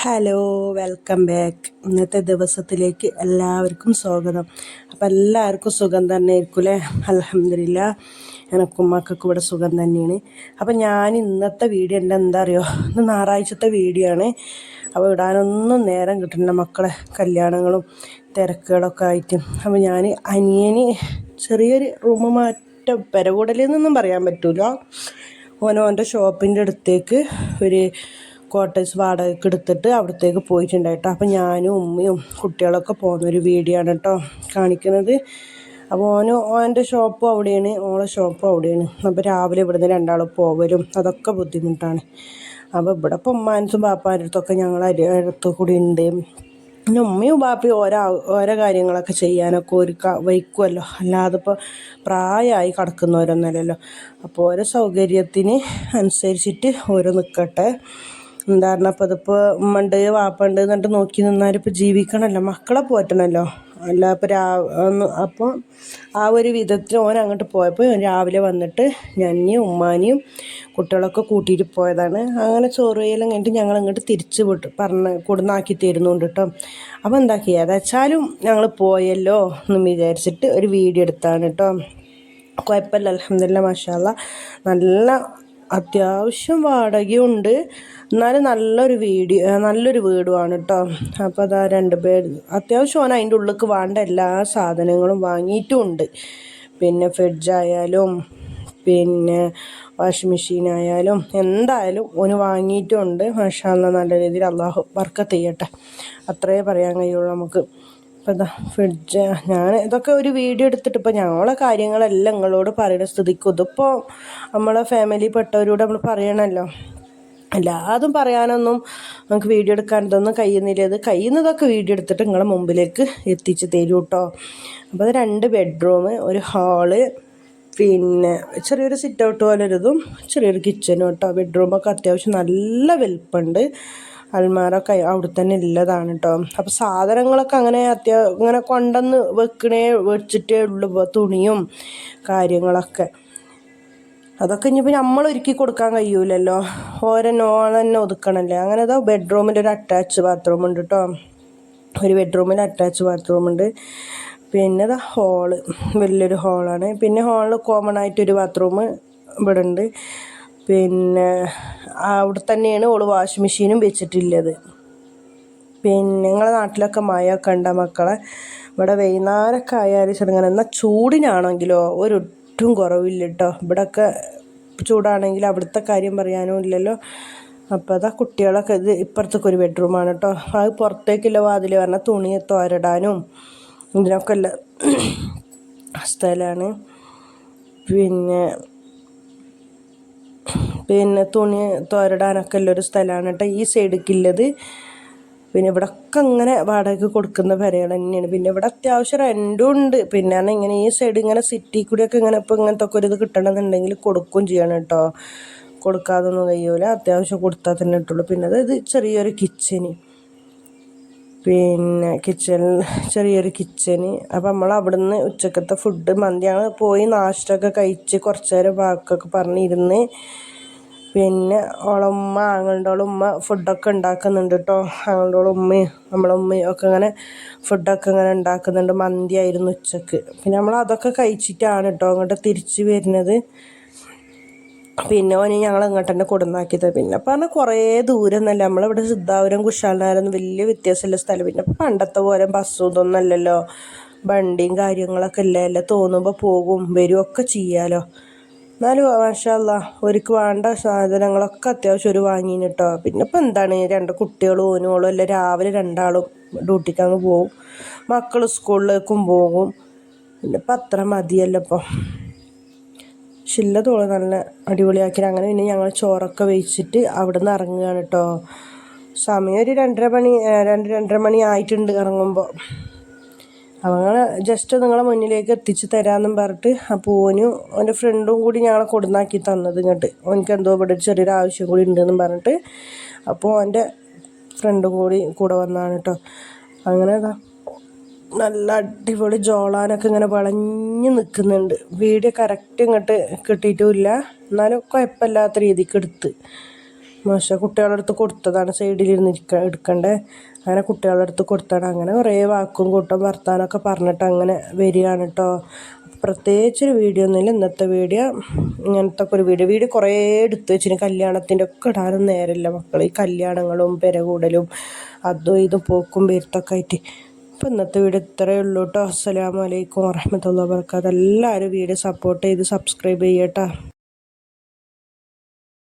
Hello welcome back ഇന്നത്തെ ദിവസത്തിലേക്ക് എല്ലാവർക്കും സ്വാഗതം. അപ്പം എല്ലാവർക്കും സുഖം തന്നെ ആയിരിക്കും അല്ലേ അലഹമില്ല എനക്കും മക്കൾക്കും ഇവിടെ സുഖം തന്നെയാണ്. അപ്പം ഞാൻ ഇന്നത്തെ വീഡിയോ എന്റെ എന്താ അറിയോ? ഇന്ന് ഞായറാഴ്ചത്തെ വീഡിയോ ആണ്. അപ്പോൾ ഇടാനൊന്നും നേരം കിട്ടുന്നില്ല മക്കളെ. കല്യാണങ്ങളും തിരക്കുകളൊക്കെ ആയിട്ട്. അപ്പോൾ ഞാൻ അനിയന് ചെറിയൊരു റൂം മാറ്റം പെരകൂടലെന്നൊന്നും പറയാൻ പറ്റില്ല ഓനോന്റെ ഷോപ്പിന്റെ അടുത്തേക്ക് ഒരു ക്വാർട്ടേഴ്സ് വാടകയ്ക്ക് എടുത്തിട്ട് അവിടത്തേക്ക് പോയിട്ടുണ്ടായിട്ടോ അപ്പോൾ ഞാനും ഉമ്മയും കുട്ടികളൊക്കെ പോകുന്നൊരു വീഡിയോ ആണ് കേട്ടോ കാണിക്കുന്നത്. അപ്പോൾ ഓന് ഓന്റെ ഷോപ്പും അവിടെയാണ് ഓളെ ഷോപ്പും അവിടെയാണ്. അപ്പോൾ രാവിലെ ഇവിടുന്ന് രണ്ടാൾ പോവരും അതൊക്കെ ബുദ്ധിമുട്ടാണ്. അപ്പോൾ ഇവിടെ ഇപ്പം ഉമ്മാനസും ബാപ്പാന്റെ അടുത്തൊക്കെ ഞങ്ങൾ അടുത്ത് കൂടി ഉണ്ട്. പിന്നെ ഉമ്മയും ബാപ്പയും ഓരോ ഓരോ കാര്യങ്ങളൊക്കെ ചെയ്യാനൊക്കെ ഒരു വയ്ക്കുമല്ലോ അല്ലാതെ ഇപ്പോൾ പ്രായമായി കിടക്കുന്നവരൊന്നുമല്ലല്ലോ. അപ്പോൾ ഓരോ സൗകര്യത്തിന് അനുസരിച്ചിട്ട് ഓരോ നിൽക്കട്ടെ എന്താ അപ്പോൾ ഇതിപ്പോൾ ഉമ്മണ്ട് വാപ്പുണ്ട് എന്നിട്ട് നോക്കി നിന്നാൽ ഇപ്പോൾ ജീവിക്കണമല്ലോ മക്കളെ പോറ്റണമല്ലോ അല്ല ഇപ്പോൾ രാ അപ്പോൾ ആ ഒരു വിധത്തിൽ ഓൻ അങ്ങോട്ട് പോയപ്പോൾ രാവിലെ വന്നിട്ട് ഞന്നിയും ഉമ്മാനിയും കുട്ടികളൊക്കെ കൂട്ടിയിട്ട് പോയതാണ്. അങ്ങനെ ചോറ് വെയ്യെല്ലാം കഴിഞ്ഞിട്ട് ഞങ്ങൾ ഇങ്ങോട്ട് തിരിച്ച് വിട്ട് പറഞ്ഞ് കൊടുന്നാക്കി തരുന്നുണ്ട് കേട്ടോ അപ്പോൾ എന്താക്കി ഏതാച്ചാലും ഞങ്ങൾ പോയല്ലോ എന്ന് വിചാരിച്ചിട്ട് ഒരു വീഡിയോ എടുത്താണ് കേട്ടോ കുഴപ്പമില്ല അലഹമില്ല മാഷാല്ല നല്ല അത്യാവശ്യം വാടകയുണ്ട്. എന്നാലും നല്ലൊരു വീഡിയോ നല്ലൊരു വീടുമാണ് കേട്ടോ അപ്പോൾ അതാ രണ്ട് പേർ അത്യാവശ്യം ഓൻ അതിന്റെ ഉള്ളിലേക്ക് വേണ്ട എല്ലാ സാധനങ്ങളും വാങ്ങിയിട്ടുമുണ്ട് പിന്നെ ഫ്രിഡ്ജായാലും പിന്നെ വാഷിംഗ് മെഷീൻ ആയാലും എന്തായാലും ഓന് വാങ്ങിയിട്ടുണ്ട്. മാഷാല്ല നല്ല രീതിയിൽ അള്ളാഹു വർക്കത്ത് ചെയ്യട്ടെ. അത്രേ പറയാൻ കഴിയുള്ളൂ നമുക്ക്. ഇപ്പം എന്താ ഫ്രിഡ്ജ് ഞാൻ ഇതൊക്കെ ഒരു വീഡിയോ എടുത്തിട്ട് ഇപ്പോൾ ഞങ്ങളെ കാര്യങ്ങളെല്ലാം നിങ്ങളോട് പറയുന്ന സ്ഥിതിക്ക് ഇതിപ്പോൾ നമ്മളെ ഫാമിലി പെട്ടവരോട് നമ്മൾ പറയണമല്ലോ എല്ലാതും പറയാനൊന്നും നമുക്ക് വീഡിയോ എടുക്കാൻ ഇതൊന്നും കഴിയുന്നില്ല അത് കഴിയുന്നതൊക്കെ വീഡിയോ എടുത്തിട്ട് നിങ്ങളെ മുമ്പിലേക്ക് എത്തിച്ച് തരൂ കേട്ടോ അപ്പോൾ അത് രണ്ട് ബെഡ്റൂം ഒരു ഹാൾ പിന്നെ ചെറിയൊരു സിറ്റ് ഔട്ട് പോലെ ചെറിയൊരു കിച്ചനും കേട്ടോ ബെഡ്റൂമൊക്കെ അത്യാവശ്യം നല്ല വലുപ്പമുണ്ട് അൽമാരൊക്കെ അവിടെ തന്നെ ഉള്ളതാണ് കേട്ടോ അപ്പോൾ സാധനങ്ങളൊക്കെ അങ്ങനെ അത്യാ ഇങ്ങനെ കൊണ്ടുവന്ന് വെക്കണേ വെച്ചിട്ടേ ഉള്ളൂ തുണിയും കാര്യങ്ങളൊക്കെ. അതൊക്കെ ഇനിയിപ്പോൾ നമ്മൾ ഒരുക്കി കൊടുക്കാൻ കഴിയൂലല്ലോ. ഓരോ നോൾ തന്നെ ഒതുക്കണല്ലേ. അങ്ങനെ ഇതാ ബെഡ്റൂമിൽ ഒരു അറ്റാച്ച് ബാത്റൂം ഉണ്ട് കേട്ടോ ഒരു ബെഡ്റൂമിൽ അറ്റാച്ച് ബാത്റൂം ഉണ്ട്. പിന്നെ ഇതാ ഹോൾ വലിയൊരു ഹോളാണ് പിന്നെ ഹോളിൽ കോമൺ ആയിട്ടൊരു ബാത്റൂം ഇവിടെ ഉണ്ട് പിന്നെ അവിടെ തന്നെയാണ് ഓൾ വാഷിംഗ് മെഷീനും വെച്ചിട്ടുള്ളത്. പിന്നെ ഞങ്ങളെ നാട്ടിലൊക്കെ മഴയൊക്കെ കണ്ട മക്കളെ? ഇവിടെ വൈകുന്നേരമൊക്കെ ആയാലും ചെറുങ്ങനെ എന്നാൽ ചൂടിനാണെങ്കിലോ ഒരൊട്ടും കുറവില്ല കേട്ടോ ഇവിടെയൊക്കെ ചൂടാണെങ്കിൽ അവിടുത്തെ കാര്യം പറയാനും ഇല്ലല്ലോ. അപ്പോൾ അതാ കുട്ടികളൊക്കെ ഇത് ഇപ്പുറത്തേക്ക് ഒരു ബെഡ്റൂമാണ് കേട്ടോ. അത് പുറത്തേക്കുള്ള വാതിൽ പറഞ്ഞാൽ തുണി തോരടാനും ഇതിനൊക്കെ ഉള്ള സ്ഥലമാണ്. പിന്നെ പിന്നെ തുണി തോരടാനൊക്കെ ഉള്ളൊരു സ്ഥലമാണ് കേട്ടോ ഈ സൈഡിലേക്കുള്ളത് പിന്നെ ഇവിടെ ഒക്കെ അങ്ങനെ വാടകയ്ക്ക് കൊടുക്കുന്ന പെരകൾ തന്നെയാണ്. പിന്നെ ഇവിടെ അത്യാവശ്യം റെന്റും ഉണ്ട്. പിന്നെ ഇങ്ങനെ ഈ സൈഡ് ഇങ്ങനെ സിറ്റി കൂടിയൊക്കെ ഇങ്ങനെ ഇപ്പോൾ ഇങ്ങനത്തെ ഒക്കെ ഒരു ഇത് കിട്ടണമെന്നുണ്ടെങ്കിൽ കൊടുക്കുകയും ചെയ്യണം കേട്ടോ. കൊടുക്കാതൊന്നും കഴിയൂല. അത്യാവശ്യം കൊടുത്താൽ തന്നെ ഇട്ടുള്ളൂ പിന്നെ അതായത് ചെറിയൊരു കിച്ചന് പിന്നെ കിച്ചൺ ചെറിയൊരു കിച്ചന് അപ്പം നമ്മൾ അവിടുന്ന് ഉച്ചക്കത്തെ ഫുഡ് മന്തിയാണ് പോയി നാഷ്ടമൊക്കെ കഴിച്ച് കുറച്ച് നേരം വാക്കൊക്കെ പറഞ്ഞിരുന്ന്. പിന്നെ ഉമ്മ ആങ്ങളുടെ ഉമ്മ ഫുഡൊക്കെ ഉണ്ടാക്കുന്നുണ്ട് കേട്ടോ ആങ്ങളുടെ ഉമ്മയും നമ്മളെ ഉമ്മയും ഒക്കെ ഇങ്ങനെ ഫുഡൊക്കെ ഇങ്ങനെ ഉണ്ടാക്കുന്നുണ്ട്. മന്തിയായിരുന്നു ഉച്ചയ്ക്ക്. പിന്നെ നമ്മൾ അതൊക്കെ കഴിച്ചിട്ടാണ് കേട്ടോ അങ്ങോട്ട് തിരിച്ച് വരുന്നത്. പിന്നെ ഓന് ഞങ്ങൾ ഇങ്ങോട്ട് തന്നെ കൊടുന്നാക്കിയത്. പിന്നെ പറഞ്ഞാൽ കുറേ ദൂരം എന്നല്ല നമ്മളിവിടെ സിദ്ധാപുരം കുശാലനാരൊന്നും വലിയ വ്യത്യാസമുള്ള സ്ഥലം. പിന്നെ പണ്ടത്തെ പോലെ ബസ്സും ഇതൊന്നും അല്ലല്ലോ. വണ്ടിയും കാര്യങ്ങളൊക്കെ ഇല്ല അല്ലേ? തോന്നുമ്പോൾ പോകും വരും ഒക്കെ ചെയ്യാലോ. എന്നാലും മാഷല്ല ഒരുക്ക് വേണ്ട സാധനങ്ങളൊക്കെ അത്യാവശ്യം ഒരു വാങ്ങിന് കേട്ടോ പിന്നെ ഇപ്പം എന്താണ് രണ്ട് കുട്ടികളും ഓനുകളും എല്ലാം രാവിലെ രണ്ടാളും ഡ്യൂട്ടിക്ക് അങ്ങ് പോകും മക്കൾ സ്കൂളിലേക്കും പോകും. പിന്നെ ഇപ്പം അത്ര മതിയല്ലോ ഇപ്പം. ശില്ലതോൾ നല്ല അടിപൊളിയാക്കി അങ്ങനെ പിന്നെ ഞങ്ങൾ ചോറൊക്കെ വെച്ചിട്ട് അവിടെ നിന്ന് ഇറങ്ങുകയാണ് കേട്ടോ സമയം ഒരു രണ്ടര മണി രണ്ട് രണ്ടര മണി ആയിട്ടുണ്ട് ഇറങ്ങുമ്പോൾ അങ്ങനെ ജസ്റ്റ് നിങ്ങളെ മുന്നിലേക്ക് എത്തിച്ച് തരാമെന്നും പറഞ്ഞിട്ട് ആ പൂവനും അവന്റെ ഫ്രണ്ടും കൂടി ഞങ്ങളെ കൊടുന്നാക്കി തന്നത് ഇങ്ങോട്ട്. അവനക്ക് എന്തോ ഇവിടെ ഒരു ചെറിയൊരു ആവശ്യം കൂടി ഉണ്ടെന്നും പറഞ്ഞിട്ട് അപ്പോൾ അവന്റെ ഫ്രണ്ടും കൂടി കൂടെ വന്നാണ് കേട്ടോ അങ്ങനെ നല്ല അടിപൊളി ജോളാനൊക്കെ ഇങ്ങനെ വളഞ്ഞ് നിൽക്കുന്നുണ്ട് വീഡിയോ കറക്റ്റ് ഇങ്ങോട്ട് കിട്ടിയിട്ടുമില്ല എന്നാലും കുഴപ്പമില്ലാത്ത രീതിക്ക് എടുത്ത്. മാഷ കുട്ടികളുടെ അടുത്ത് കൊടുത്തതാണ് സൈഡിലിരുന്ന് ഇരിക്ക എടുക്കണ്ടേ. അങ്ങനെ കുട്ടികളുടെ അടുത്ത് കൊടുത്താണ്. അങ്ങനെ കുറേ വാക്കും കൂട്ടം വർത്താനമൊക്കെ പറഞ്ഞിട്ട് അങ്ങനെ വരികയാണ് കേട്ടോ പ്രത്യേകിച്ചൊരു വീഡിയോ ഒന്നുമില്ല ഇന്നത്തെ വീഡിയോ ഇങ്ങനത്തെ ഒരു വീഡിയോ. വീഡിയോ കുറേ എടുത്തു വെച്ചിന് കല്യാണത്തിന്റെ ഒക്കെ ഇടാനും നേരമില്ല മക്കൾ ഈ കല്യാണങ്ങളും പെരകൂടലും അതും ഇതും പോക്കും വരുത്തൊക്കെ ആയിട്ട്. അപ്പോൾ ഇന്നത്തെ വീഡിയോ ഇത്രയേ ഉള്ളൂ കേട്ടോ അസ്സലാമലൈക്കും വറഹമത്തുള്ള വർക്കാത്ത എല്ലാവരും വീഡിയോ സപ്പോർട്ട് ചെയ്ത് സബ്സ്ക്രൈബ് ചെയ്യട്ടോ